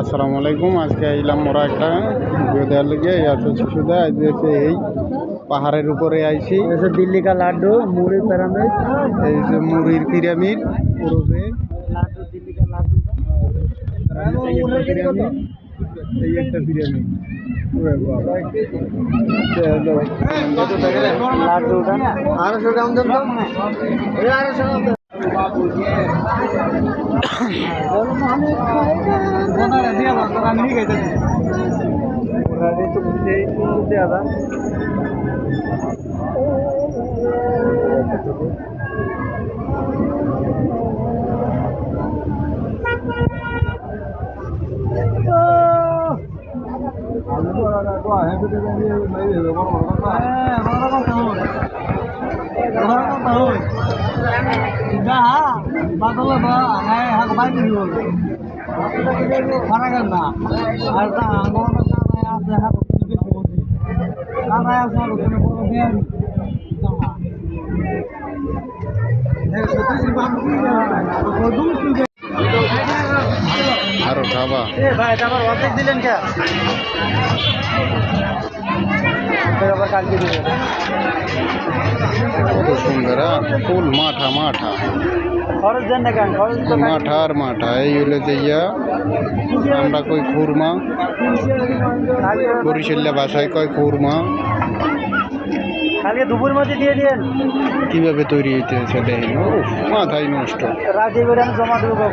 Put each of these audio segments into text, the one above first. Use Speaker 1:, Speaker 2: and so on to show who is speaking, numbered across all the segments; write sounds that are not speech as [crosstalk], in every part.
Speaker 1: আসসালামু আলাইকুম আজকে এলাম মোরা একটা ভিডিও দেওয়ার লেগে আছে শিশুদা আজকে এই পাহাড়ের উপরে আইছি।
Speaker 2: দিল্লি কা লাড্ডু মুড়ির পিরামিড।
Speaker 1: এই যে মুড়ির পিরামিড পূর্বে
Speaker 2: লাড্ডু দিল্লি কা
Speaker 1: লাড্ডু এই একটা পিরামিড [coughs] चांदणी घ्यायचं
Speaker 2: तुमचे तुमचे आता Sudah, betul, Pak. Eh, hak bagi dulu. আড়াইশো গ্রাম দেন
Speaker 1: আরো খাবা
Speaker 2: ভাই এটা আবার অর্ধেক দিলেন কে আবার কালকে দিবেন
Speaker 1: কত সুন্দর হ্যাঁ? ফুল মাঠা মাঠা
Speaker 2: মাঠার
Speaker 1: মাঠা এই হলো যে ইয়া আমরা কই খুরমা। বরিশাল্লা ভাষায় কয় খুরমা। কীভাবে তৈরি হইতে দেখেন মাথায় নষ্ট।
Speaker 2: জমা দেবো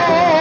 Speaker 2: Oh,